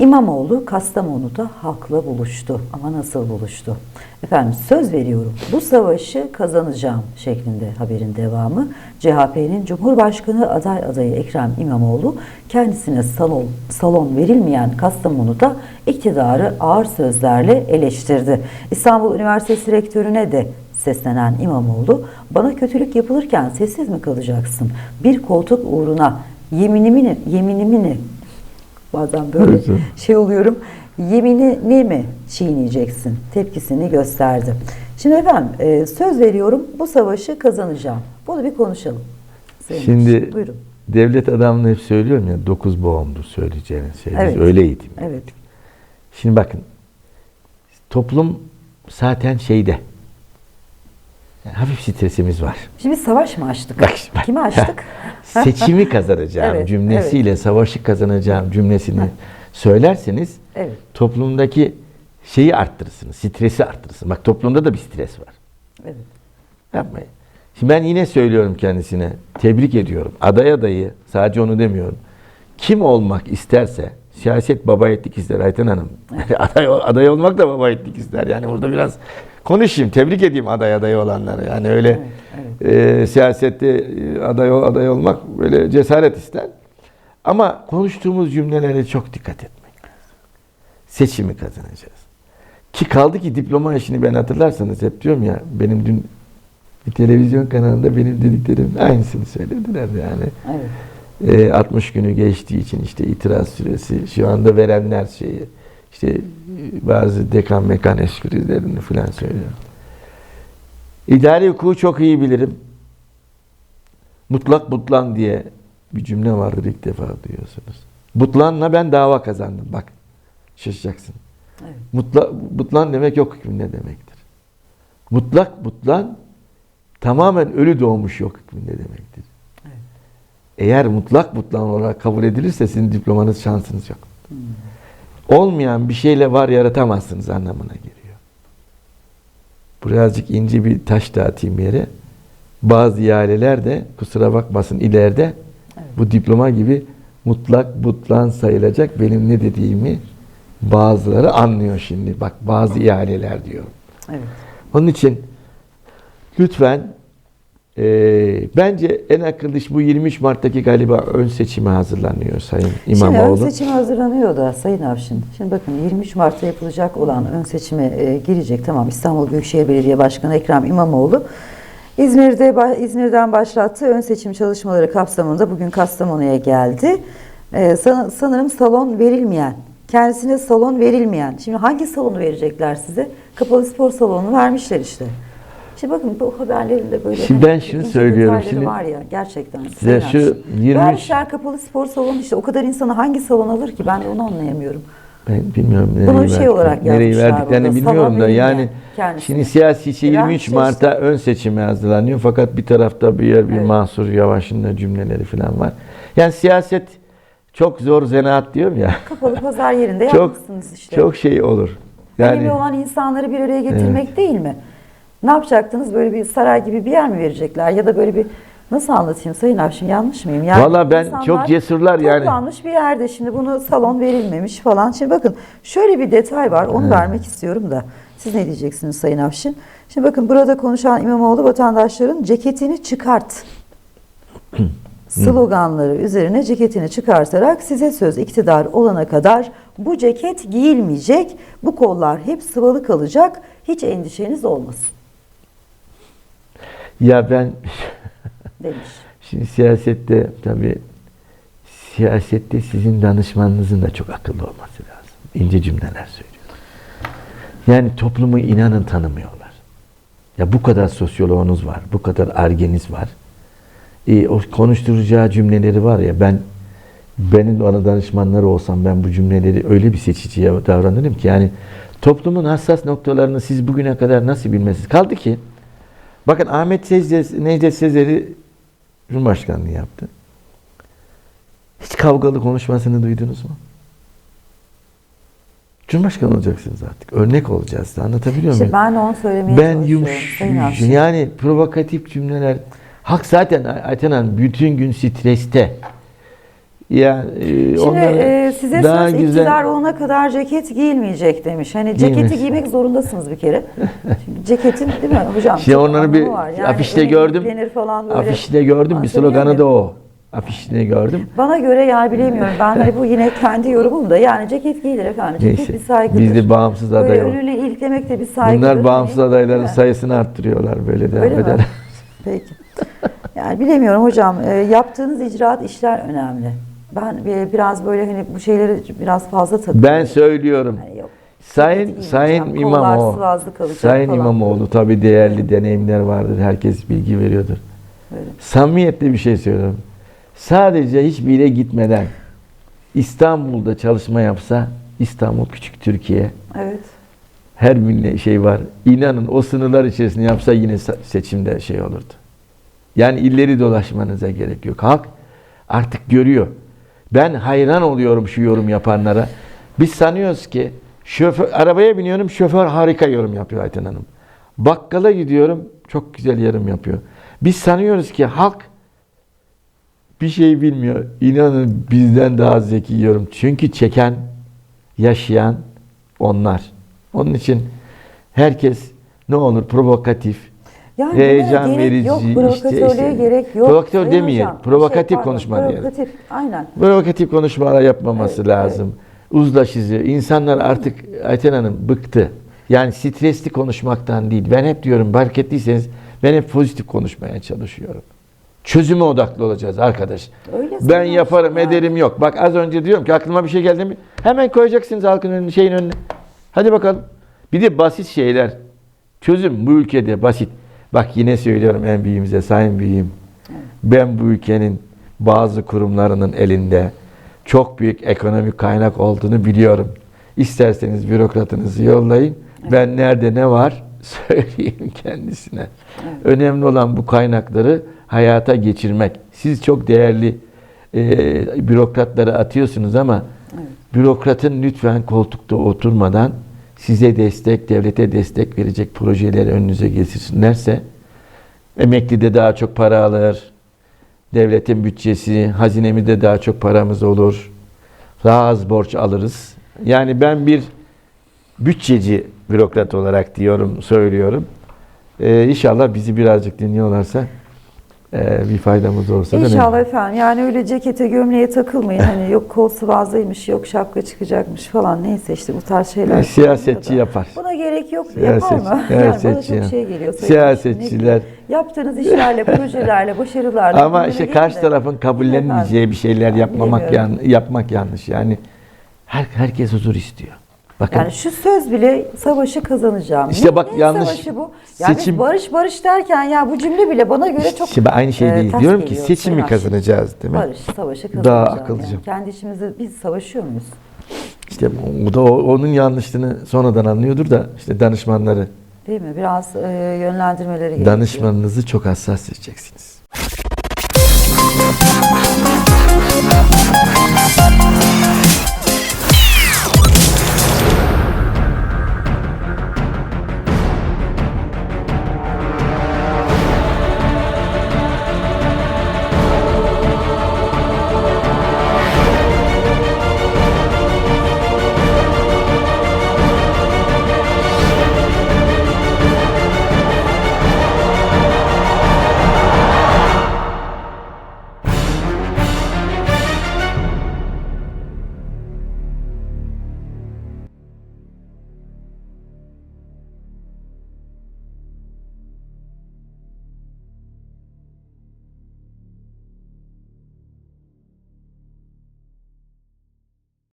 İmamoğlu Kastamonu'da halkla buluştu. Ama nasıl buluştu? Efendim söz veriyorum bu savaşı kazanacağım şeklinde haberin devamı. CHP'nin Cumhurbaşkanı aday adayı Ekrem İmamoğlu kendisine salon, salon verilmeyen Kastamonu'da iktidarı ağır sözlerle eleştirdi. İstanbul Üniversitesi Rektörüne de seslenen İmamoğlu, bana kötülük yapılırken sessiz mi kalacaksın? Bir koltuk uğruna yeminimi, yeminimi bazen böyle Evet. şey oluyorum. Yeminini mi çiğneyeceksin? Tepkisini gösterdi. Şimdi efendim e, söz veriyorum bu savaşı kazanacağım. Bunu bir konuşalım. Sayın Şimdi buyurun. devlet adamını hep söylüyorum ya dokuz boğumdu söyleyeceğiniz şey. Biz Evet. öyleydi. Evet. Şimdi bakın toplum zaten şeyde yani hafif stresimiz var. Şimdi savaş mı açtık? Bak, bak. Kimi açtık? Seçimi kazanacağım Evet, cümlesiyle savaşı kazanacağım cümlesini söylerseniz evet. toplumdaki şeyi arttırırsınız, stresi arttırırsınız. Bak toplumda da bir stres var. Evet. Yapmayın. Şimdi ben yine söylüyorum kendisine, tebrik ediyorum. Aday adayı, sadece onu demiyorum. Kim olmak isterse, siyaset baba ettik ister Ayten Hanım. aday, aday olmak da baba ettik ister. Yani burada biraz konuşayım, tebrik edeyim aday adayı olanları. Yani öyle e, siyasette e, aday, ol- aday olmak böyle cesaret ister. Ama konuştuğumuz cümlelere çok dikkat etmek lazım. Seçimi kazanacağız. Ki kaldı ki diploma işini ben hatırlarsanız hep diyorum ya benim dün bir televizyon kanalında benim dediklerimin aynısını söylediler yani. Evet. E, 60 günü geçtiği için işte itiraz süresi şu anda verenler şeyi işte e, bazı dekan mekan esprilerini falan söylüyor. İdari hukuku çok iyi bilirim. Mutlak butlan diye bir cümle vardır ilk defa duyuyorsunuz. Butlanla ben dava kazandım. Bak şaşacaksın. Evet. Mutla, butlan demek yok hükmünde demektir. Mutlak butlan tamamen ölü doğmuş yok hükmünde demektir. Evet. Eğer mutlak butlan olarak kabul edilirse sizin diplomanız şansınız yok. Hmm. Olmayan bir şeyle var yaratamazsınız anlamına geliyor. Birazcık ince bir taş dağıtayım yere. Bazı ihaleler de kusura bakmasın ileride Evet. bu diploma gibi mutlak butlan sayılacak benim ne dediğimi bazıları anlıyor şimdi. Bak bazı ihaleler diyor. Evet. Onun için lütfen eee, bence en akıllı iş bu 23 Mart'taki galiba ön seçime hazırlanıyor Sayın Şimdi ön İmamoğlu. seçime hazırlanıyor da Sayın Avşin. Şimdi bakın 23 Mart'ta yapılacak olan ön seçime e, girecek. Tamam İstanbul Büyükşehir Belediye Başkanı Ekrem İmamoğlu İzmir'de İzmir'den başlattığı ön seçim çalışmaları kapsamında bugün Kastamonu'ya geldi. E, san- sanırım salon verilmeyen, kendisine salon verilmeyen. Şimdi hangi salonu verecekler size? Kapalı spor salonu vermişler işte. Şimdi bakın bu haberlerin de böyle Şimdi ben şunu ince söylüyorum. Şimdi var ya gerçekten. size şu Avşin. 23 Vermişler kapalı spor salonu işte o kadar insanı hangi salon alır ki ben de onu anlayamıyorum. Ben bilmiyorum Bunu nereyi, şey olarak nereyi verdiklerini burada, bilmiyorum da yani kendisine. şimdi siyasi şey 23 Vermişler Mart'ta ön seçime hazırlanıyor fakat bir tarafta bir yer bir Evet. Mansur Yavaş'ın da cümleleri falan var. Yani siyaset çok zor zanaat diyorum ya. Kapalı pazar yerinde çok yapmışsınız işte. çok şey olur. Önemli Yani olan insanları bir araya getirmek değil mi? Ne yapacaktınız? Böyle bir saray gibi bir yer mi verecekler? Ya da böyle bir nasıl anlatayım Sayın Avşin yanlış mıyım? Yani Valla ben çok cesurlar yani. Toplanmış bir yerde şimdi bunu salon verilmemiş falan. Şimdi bakın şöyle bir detay var onu vermek istiyorum da. Siz ne diyeceksiniz Sayın Avşin? Şimdi bakın burada konuşan İmamoğlu vatandaşların ceketini çıkart sloganları üzerine ceketini çıkartarak size söz iktidar olana kadar bu ceket giyilmeyecek, bu kollar hep sıvalı kalacak, hiç endişeniz olmasın ya ben demiş. şimdi siyasette tabii siyasette sizin danışmanınızın da çok akıllı olması lazım. İnce cümleler söylüyor. Yani toplumu inanın tanımıyorlar. Ya bu kadar sosyoloğunuz var, bu kadar argeniz var. E, o konuşturacağı cümleleri var ya ben benim ana danışmanları olsam ben bu cümleleri öyle bir seçiciye davranırım ki yani toplumun hassas noktalarını siz bugüne kadar nasıl bilmezsiniz? Kaldı ki bakın Ahmet Secdet, Necdet Sezer'i Cumhurbaşkanlığı yaptı. Hiç kavgalı konuşmasını duydunuz mu? Cumhurbaşkanı olacaksınız artık. Örnek olacağız. Anlatabiliyor İşte muyum? ben onu söylemeye Ben çalışıyorum. yumuş, yani provokatif cümleler. Halk zaten Ayten Hanım bütün gün streste. Ya e, Şimdi e, size daha söz güzel iktidar olana kadar ceket giyilmeyecek demiş. Hani ceketi Giyilmez. giymek zorundasınız bir kere. Şimdi ceketin değil mi hocam? Çok onları bir var. Yani afişte gördüm. Falan böyle. Afişte gördüm. Bir sloganı da o. Afişte gördüm. Bana göre yani bilemiyorum. Ben hani bu yine kendi yorumum da yani ceket giyilir efendim. Ceket Neyse. bir saygıdır. Biz de bağımsız Böyle aday olalım. önüne ilklemek de bir saygıdır. Bunlar bağımsız Hani- adayların Değil mi? sayısını arttırıyorlar böyle devam eder. Peki. Yani bilemiyorum hocam. E, yaptığınız icraat işler önemli. Ben e, biraz böyle hani bu şeyleri biraz fazla takıyorum. Ben söylüyorum. Hani yok. Sayın Sayın İmamoğlu. Sayın falan. İmamoğlu tabii değerli deneyimler vardır. Herkes bilgi veriyordur. Öyle. Samimiyetle bir şey söylüyorum. Sadece hiçbir yere gitmeden İstanbul'da çalışma yapsa İstanbul küçük Türkiye. Evet. Her bir şey var. İnanın o sınırlar içerisinde yapsa yine seçimde şey olurdu. Yani illeri dolaşmanıza gerek yok. Halk artık görüyor. Ben hayran oluyorum şu yorum yapanlara. Biz sanıyoruz ki şoför, arabaya biniyorum şoför harika yorum yapıyor Ayten Hanım. Bakkala gidiyorum çok güzel yorum yapıyor. Biz sanıyoruz ki halk bir şey bilmiyor. İnanın bizden daha zeki yorum. Çünkü çeken, yaşayan onlar. Onun için herkes ne olur provokatif, Yani heyecan verici. Yok, işte- provokatörlüğe işte- gerek yok. Provokatör Sayın demeyelim. hocam, Provokatif şey, pardon, konuşma diyelim. Provokatif, aynen. Provokatif konuşmalar yapmaması Evet, lazım. Uzlaşıcı. İnsanlar artık Ayten Hanım bıktı. Yani stresli konuşmaktan değil. Ben hep diyorum fark ettiyseniz ben hep pozitif konuşmaya çalışıyorum. Çözüme odaklı olacağız arkadaş. Öyle ben yaparım yani. ederim yok. Bak az önce diyorum ki aklıma bir şey geldi mi? Hemen koyacaksınız halkın önüne, şeyin önüne. Hadi bakalım. Bir de basit şeyler. Çözüm bu ülkede basit. Bak yine söylüyorum en büyüğümüze, sayın büyüğüm. Ben bu ülkenin bazı kurumlarının elinde çok büyük ekonomik kaynak olduğunu biliyorum. İsterseniz bürokratınızı yollayın. Ben nerede ne var söyleyeyim kendisine. Önemli olan bu kaynakları hayata geçirmek. Siz çok değerli e, bürokratları atıyorsunuz ama bürokratın lütfen koltukta oturmadan size destek, devlete destek verecek projeleri önünüze getirsinlerse emekli de daha çok para alır. Devletin bütçesi, hazinemizde daha çok paramız olur. Daha az borç alırız. Yani ben bir bütçeci bürokrat olarak diyorum, söylüyorum. Ee, inşallah bizi birazcık dinliyorlarsa bir faydamız olsa da İnşallah efendim. Yani öyle cekete gömleğe takılmayın. Hani yok kol sıvazlıymış, yok şapka çıkacakmış falan. Neyse işte bu tarz şeyler. Yani siyasetçi da. yapar. Buna gerek yok. Siyaset- Yapar mı? Yani bana siyasetçi ya. çok şey geliyor. Siyasetçiler. Yaptığınız işlerle, projelerle, başarılarla. Ama işte karşı de- tarafın kabullenmeyeceği bir şeyler Yani yapmamak yan, yapmak yanlış. Yani her, herkes huzur istiyor. Bakın. Yani şu söz bile savaşı kazanacağım. İşte bak ne, yanlış. savaşı bu? Yani seçim, barış barış derken ya bu cümle bile bana göre çok Şimdi aynı şey e, değil. E, Diyorum ki seçimi yani kazanacağız değil mi? Barış savaşı kazanacağız. Daha akıllıca. Yani. Kendi içimizde biz savaşıyor muyuz? İşte bu da onun yanlışlığını sonradan anlıyordur da işte danışmanları. Değil mi? Biraz e, yönlendirmeleri gerekiyor. Danışmanınızı çok hassas seçeceksiniz.